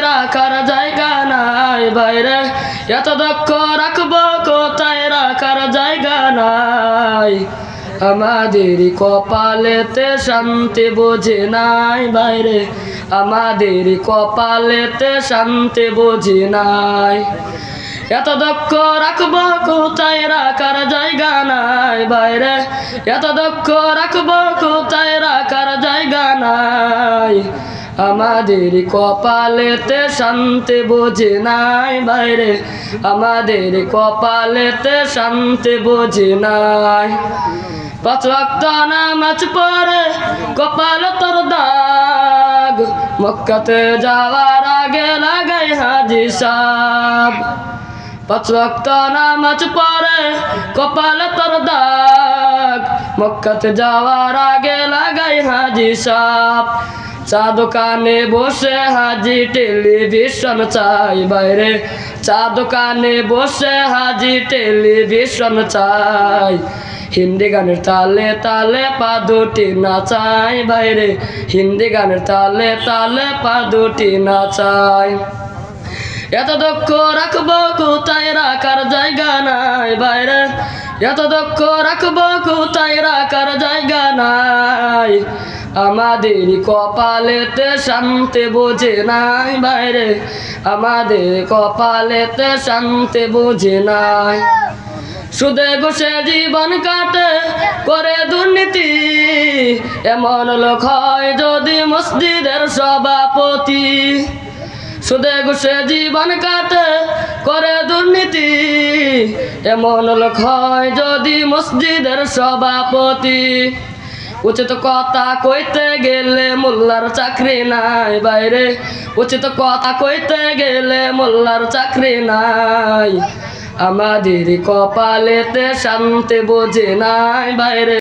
রাখার জায়গা নাই বাইরে? এত দক্ষ রাখব কোথায় রাখার জায়গা নাই? আমাদের কপালেতে শান্তি বোঝে নাই বাইরে। আমাদের কপালেতে শান্তি বোঝে নাই। এত দক্ষ রাখব কোথায় রাখার জায়গা নাই বাইরে। এত দক্ষ রাখব কোথায় রাখার জায়গা নাই। আমাদের কপালেতে শান্তি বোঝে নাই বাইরে। আমাদের কপালেতে শান্তি বোঝে নাই। পাঁচ রক্ত নামাজ পরে কপাল তোর দাগ। মক্কাতে যাওয়ার আগে লাগাই হাজি সাব পাঁচ রক্ত নামাজ পরে কপাল তোর দাগ। মক্কাতে যাওয়ার আগে লাগাই হাজি সাপ চা দোকানে বসে হাজি টেলিভিশন চাই বাইরে। চা দোকানে বসে হাজি টেলিভিশন চাই। হিন্দি গানের তালে তালে পা দুটি নাচাই বাইরে। হিন্দি গানের তালে তালে পা দুটি নাচাই। এত দক্ষ রাখব কোথায় রাখার জায়গা নাই বাইরে। এত দক্ষ রাখব কোথায় রাখার জায়গা নাই। আমাদের কপালেতে শান্তি বোঝে নাই বাইরে। আমাদের কপালেতে শান্তি বোঝে নাই। সুদে ঘুষে জীবন কাটে করে দুর্নীতি। এমন লোক হয় যদি মসজিদের সভাপতি। সুদে ঘুষে জীবন কাটে করে দুর্নীতি। এমন লোক হয় যদি মসজিদের সভাপতি। উচিত কথা কইতে গেলে মোল্লার চাকরি নাই বাইরে। উচিত কথা কইতে গেলে মোল্লার চাকরি নাই। আমাদের কপালেতে শান্তি বোঝে নাই বাইরে।